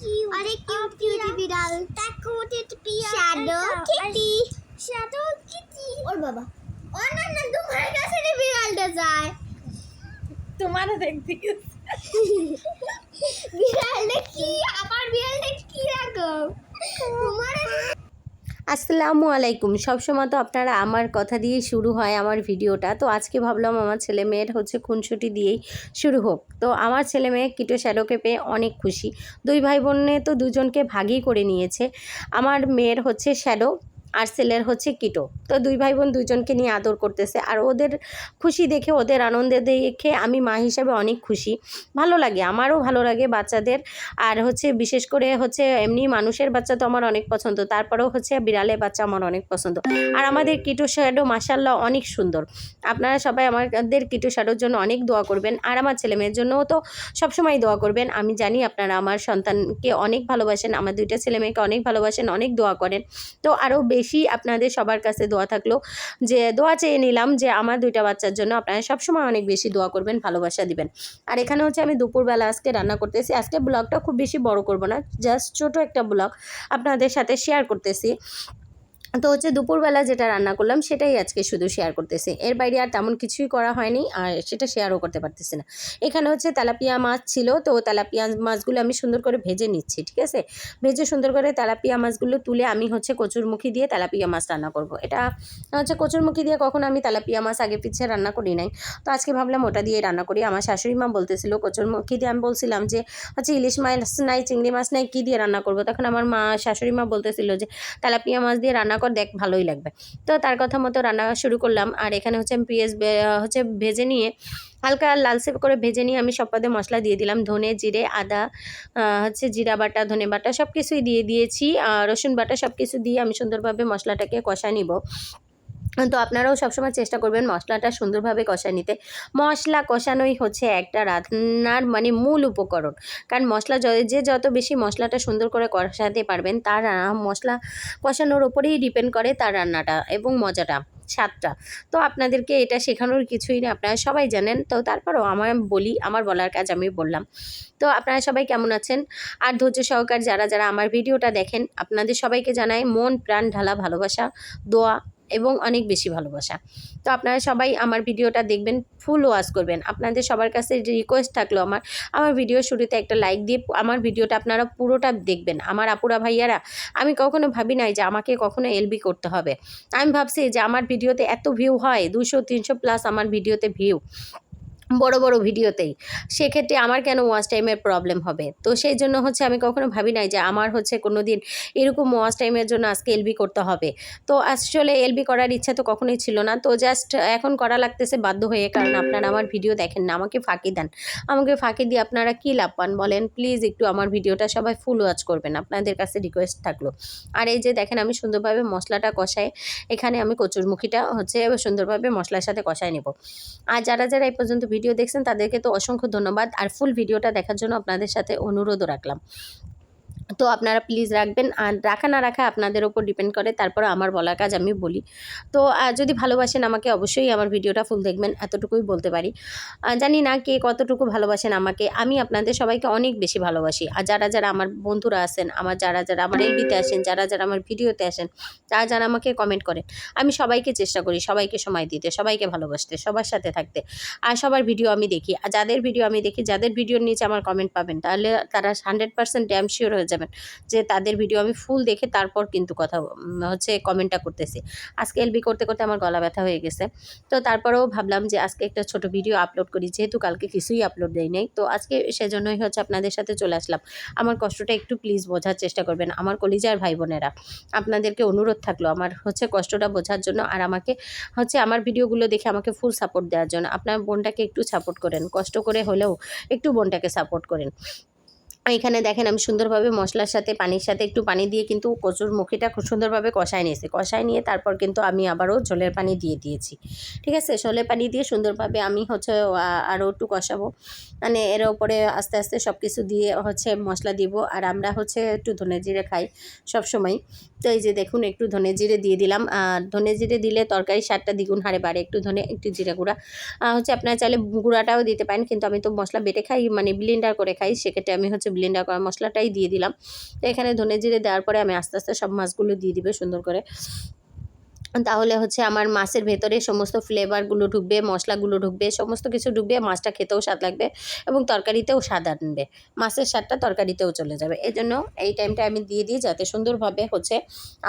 Cute অনেক cute cute বিড়াল তাকুটেড পিয়া শ্যাডো কিটি শ্যাডো কিটি ওর বাবা ও না না তোমার কাছে রে বিড়ালটা যায় তোমারও দেখতে বিড়ালটা কি আমার বিড়ালটা কি রকম তোমার আসসালামু আলাইকুম। সবসময় তো আপনারা আমার কথা দিয়ে শুরু হয় আমার ভিডিওটা। তো আজকে ভাবলাম আমার ছেলে মেয়ের হচ্ছে খুনসুটি দিয়েই শুরু হোক। তো আমার ছেলে মেয়ে কিটো শ্যালোকে পেয়ে অনেক খুশি। দুই ভাই বোনে তো দুজনকে ভাগই করে নিয়েছে। আমার মেয়ের হচ্ছে শ্যাডো। আর ছেলের হচ্ছে কিটো। তো দুই ভাই বোন দুজনকে নিয়ে আদর করতেছে। আর ওদের খুশি দেখে, ওদের আনন্দে দেখে আমি মা হিসাবে অনেক খুশি। ভালো লাগে, আমারও ভালো লাগে বাচ্চাদের। আর হচ্ছে বিশেষ করে হচ্ছে এমনি মানুষের বাচ্চা তো আমার অনেক পছন্দ। তারপরেও হচ্ছে বিড়ালের বাচ্চা আমার অনেক পছন্দ। আর আমাদের কিটো শ্যাডো মাসাল্লাহ অনেক সুন্দর। আপনারা সবাই আমাদের কিটো শ্যাডোর জন্য অনেক দোয়া করবেন। আর আমার ছেলে মেয়ের জন্যও তো সবসময় দোয়া করবেন। আমি জানি আপনারা আমার সন্তানকে অনেক ভালোবাসেন, আমার দুইটা ছেলে মেয়েকে অনেক ভালোবাসেন, অনেক দোয়া করেন। তো আরও বেশি আপনাদের সবার কাছে দোয়া থাকল, যে দোয়া চেয়ে নিলাম যে আমার দুইটা বাচ্চার জন্য আপনারা সবসময় অনেক বেশি দোয়া করবেন, ভালোবাসা দিবেন। আর এখানে হচ্ছে আমি দুপুরবেলা আজকে রান্না করতেছি, আজকে ব্লগটা খুব বেশি বড় করব না জাস্ট ছোট একটা ব্লগ আপনাদের সাথে শেয়ার করতেছি। তো হচ্ছে দুপুরবেলা যেটা রান্না করলাম, সেটাই আজকে শুধু শেয়ার করতেছি। এর বাইরে আর তেমন কিছুই করা হয়নি, আর সেটা শেয়ারও করতে পারতেছি না। এখানে হচ্ছে তেলাপিয়া মাছ ছিল, তো তেলাপিয়া মাছগুলো আমি সুন্দর করে ভেজে নিচ্ছি, ঠিক আছে? ভেজে সুন্দর করে তেলাপিয়া মাছগুলো তুলে আমি হচ্ছে কচুরমুখী দিয়ে তেলাপিয়া মাছ রান্না করব। এটা হচ্ছে কচুরমুখী দিয়ে কখনো আমি তেলাপিয়া মাছ আগে পিছিয়ে রান্না করি নাই। তো আজকে ভাবলাম ওটা দিয়ে রান্না করি। আমার শাশুড়ি মা বলতেছিল, কচুরমুখী দিয়ে, আমি বলছিলাম যে হচ্ছে ইলিশ মাছ নাই, চিংড়ি মাছ নাই, কী দিয়ে রান্না করব? তখন আমার মা, শাশুড়ি মা বলতেছিল যে, তেলাপিয়া মাছ দিয়ে রান্না কর দেখ, ভালোই লাগবে। তো তার কথা মতো রান্না শুরু করলাম। আর এখানে হচ্ছে আমি পেঁয়াজ হচ্ছে ভেজে নিয়ে হালকা লালসে করে ভেজে নিয়ে আমি সব পদে মশলা দিয়ে দিলাম। ধনে জিরে, আদা হচ্ছে জিরা বাটা, ধনে বাটা সব কিছুই দিয়ে দিয়েছি। রসুন বাটা সব কিছু দিয়ে আমি সুন্দরভাবে মশলাটাকে কষা নিব। তো আপনারাও সবসময় চেষ্টা করবেন মশলাটা সুন্দরভাবে কষা নিতে। মশলা কষানোই হচ্ছে একটা রান্নার মানে মূল উপকরণ। কারণ মশলা য- যত বেশি মশলাটা সুন্দর করে কষাতে পারবেন, তার মশলা কষানোর ওপরেই ডিপেন্ড করে তার রান্নাটা এবং মজাটা, স্বাদটা। তো আপনাদেরকে এটা শেখানোর কিছুই না, আপনারা সবাই জানেন। তো তারপরও আমার বলি, আমার বলার কাজ আমি বললাম। তো আপনারা সবাই কেমন আছেন? আর ধৈর্য সহকার যারা যারা আমার ভিডিওটা দেখেন, আপনাদের সবাইকে জানাই মন, প্রাণ, ঢালা, ভালোবাসা, দোয়া। এবং অনেক বেশি ভালোবাসা। তো আপনারা সবাই আমার ভিডিওটা দেখবেন ফুল ওয়াচ করবেন। আপনাদের সবার কাছে রিকোয়েস্ট থাকল আমার আমার ভিডিও শুরুতে একটা লাইক দিয়ে আমার ভিডিওটা আপনারা পুরোটা দেখবেন। আমার আপুরা ভাইয়ারা, আমি কখনো ভাবি নাই যে আমাকে কখনো এলবি করতে হবে। আমি ভাবছি যে আমার ভিডিওতে এত ভিউ হয় দুশো তিনশো প্লাস আমার ভিডিওতে ভিউ বড় বড় ভিডিওতেই। সেক্ষেত্রে আমার কেন ওয়াচ টাইমের প্রবলেম হবে? তো সেই জন্য হচ্ছে আমি কখনো ভাবি নাই যে আমার হচ্ছে কোনো দিন এরকম ওয়াচ টাইমের জন্য আজকে এলবি করতে হবে। তো আসলে এলবি করার ইচ্ছা তো কখনোই ছিল না। তো জাস্ট এখন করা লাগতেছে বাধ্য হয়ে। কারণ আপনারা আমার ভিডিও দেখেন না, আমাকে ফাঁকি দেন। আমাকে ফাঁকি দিয়ে আপনারা কী লাভ পান বলেন? প্লিজ একটু আমার ভিডিওটা সবাই ফুল ওয়াচ করবেন। আপনাদের কাছে রিকোয়েস্ট থাকল। আর এই যে দেখেন আমি সুন্দরভাবে মশলাটা কষাই। এখানে আমি কচুরমুখিটা হচ্ছে সুন্দরভাবে মশলার সাথে কষাই নেব। আর যারা যারা এই পর্যন্ত ভিডিও দেখছেন, তাদেরকে তো অসংখ্য ধন্যবাদ। আর ফুল ভিডিওটা দেখার জন্য আপনাদের সাথে অনুরোধও রাখলাম। তো আপনারা প্লিজ রাখবেন। আর রাখা না রাখা আপনাদের ওপর ডিপেন্ড করে। তারপর আমার বলার কাজ আমি বলি। তো যদি ভালোবাসেন আমাকে অবশ্যই আমার ভিডিওটা ফুল দেখবেন। এতটুকুই বলতে পারি। জানি না কে কতটুকু ভালোবাসেন আমাকে। আমি আপনাদের সবাইকে অনেক বেশি ভালোবাসি। আর যারা যারা আমার বন্ধুরা আছেন, আমার যারা যারা আমার এলবিতে আসেন, যারা যারা আমার ভিডিওতে আসেন, তারা যারা আমাকে কমেন্ট করেন, আমি সবাইকে চেষ্টা করি সবাইকে সময় দিতে, সবাইকে ভালোবাসতে, সবার সাথে থাকতে। আর সবার ভিডিও আমি দেখি। আর যাদের ভিডিও আমি দেখি, যাদের ভিডিওর নিচে আমার কমেন্ট পাবেন, তাহলে তারা হান্ড্রেড পার্সেন্ট ড্যাম শিওর হয়ে যাবেন। যে তাদের ভিডিও আমি ফুল দেখে তারপর কিন্তু কথা হচ্ছে কমেন্টটা করতেছি। আজকে এলবি করতে করতে আমার গলা ব্যথা হয়ে গেছে। তো তারপরেও ভাবলাম যে আজকে একটা ছোট ভিডিও আপলোড করি। যেহেতু কালকে কিছুই আপলোড দেই নাই, তো আজকে সেজন্যই হচ্ছে আপনাদের সাথে চলে আসলাম। আমার কষ্টটা একটু প্লিজ বোঝার চেষ্টা করবেন। আমার কলিজার ভাই বোনেরা আপনাদেরকে অনুরোধ থাকল আমার হচ্ছে কষ্টটা বোঝার জন্য আর আমাকে হচ্ছে আমার ভিডিওগুলো দেখে আমাকে ফুল সাপোর্ট দেওয়ার জন্য। আপনার বোনটাকে একটু সাপোর্ট করেন। কষ্ট করে হলেও একটু বোনটাকে সাপোর্ট করেন। এখানে দেখেন আমি সুন্দরভাবে মশলার সাথে, পানির সাথে একটু পানি দিয়ে কিন্তু কচুর মুখিটা খুব সুন্দরভাবে কষায় নিয়েছি। কষায় নিয়ে তারপর কিন্তু আমি আবারও ঝোলের পানি দিয়ে দিয়েছি। ঠিক আছে? ঝোলের পানি দিয়ে সুন্দরভাবে আমি হচ্ছে আরও একটু কষাবো। মানে এর ওপরে আস্তে আস্তে সব কিছু দিয়ে হচ্ছে মশলা দিব আর আমরা হচ্ছে একটু ধনে জিরে খাই সব সময় তো এই যে দেখুন, একটু ধনে জিরে দিয়ে দিলাম। আর ধনে জিরে দিলে তরকারি স্বাদটা দ্বিগুণ হারে বাড়ে। একটু ধনে, একটু জিরে গুঁড়া। হচ্ছে আপনারা চাইলে গুঁড়াটাও দিতে পারেন। কিন্তু আমি তো মশলা বেটে খাই মানে ব্লেন্ডার করে খাই, সেক্ষেত্রে আমি হচ্ছে ব্লেন্ডার করা মশলাটাই দিয়ে দিলাম। এখানে ধনে জিরে দেওয়ার পরে আমি আস্তে আস্তে সব মাছগুলো দিয়ে দিবে সুন্দর করে। তাহলে হচ্ছে আমার মাছের ভেতরে সমস্ত ফ্লেভারগুলো ঢুকবে, মশলাগুলো ঢুকবে, সমস্ত কিছু ঢুকবে, মাছটা খেতেও স্বাদ লাগবে এবং তরকারিতেও স্বাদ আনবে। মাছের স্বাদটা তরকারিতেও চলে যাবে। এই জন্য এই টাইমটা আমি দিয়ে দিই যাতে সুন্দরভাবে হচ্ছে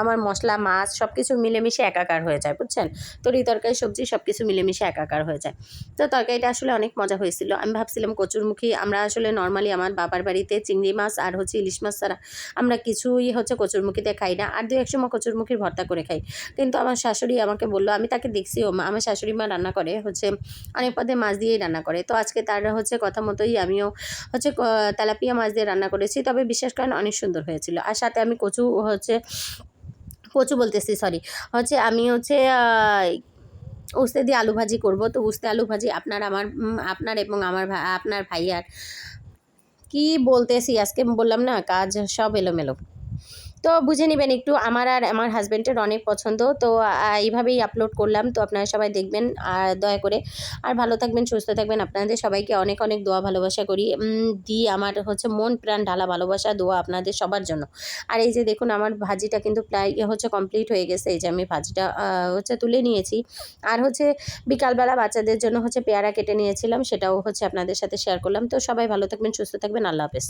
আমার মশলা, মাছ সব কিছু মিলেমিশে একাকার হয়ে যায়, বুঝছেন? তরি তরকারি, সবজি সব কিছু মিলেমিশে একাকার হয়ে যায়। তো তরকারিটা আসলে অনেক মজা হয়েছিল। আমি ভাবছিলাম কচুরমুখী, আমরা আসলে নর্মালি আমার বাবার বাড়িতে চিংড়ি মাছ আর হচ্ছে ইলিশ মাছ ছাড়া আমরা কিছুই হচ্ছে কচুরমুখীতে খাই না। আর দু এক সময় কচুরমুখীর ভর্তা করে খাই। কিন্তু আমার শাশুড়ি আমাকে বলল, আমি তাকে দেখছি, ও মা, আমার শাশুড়ি মা রান্না করে, হচ্ছে অনেক পদে মাছ দিয়েই রান্না করে। তো আজকে তার হচ্ছে কথা মতোই আমিও হচ্ছে তেলাপিয়া মাছ দিয়ে রান্না করেছি, তবে বিশ্বাস করেন অনেক সুন্দর হয়েছিল। আর সাথে আমি কচু হচ্ছে, কচু বলতেছি সরি হচ্ছে আমি হচ্ছে উস্তে দিয়ে আলু ভাজি করব। তো উস্তে আলু ভাজি আপনার আমার আপনার এবং আমার আপনার ভাইয়ার। কি বলতেছি, আজকে বললাম না, কাজ সব এলোমেলো। তো বুঝে নেবেন একটু, আমার আর আমার হাজব্যান্ডের অনেক পছন্দ। তো এইভাবেই আপলোড করলাম। তো আপনারা সবাই দেখবেন আর দয়া করে। আর ভালো থাকবেন, সুস্থ থাকবেন। আপনাদের সবাইকে অনেক অনেক দোয়া, ভালোবাসা করি। দিই আমার হচ্ছে মন, প্রাণ, ঢালা ভালোবাসা, দোয়া আপনাদের সবার জন্য। আর এই যে দেখুন, আমার ভাজিটা কিন্তু প্রায় হচ্ছে কমপ্লিট হয়ে গেছে। এই যে আমি ভাজিটা হচ্ছে তুলে নিয়েছি। আর হচ্ছে বিকালবেলা বাচ্চাদের জন্য হচ্ছে পেয়ারা কেটে নিয়েছিলাম। সেটাও হচ্ছে আপনাদের সাথে শেয়ার করলাম। তো সবাই ভালো থাকবেন, সুস্থ থাকবেন। আল্লাহ হাফেজ।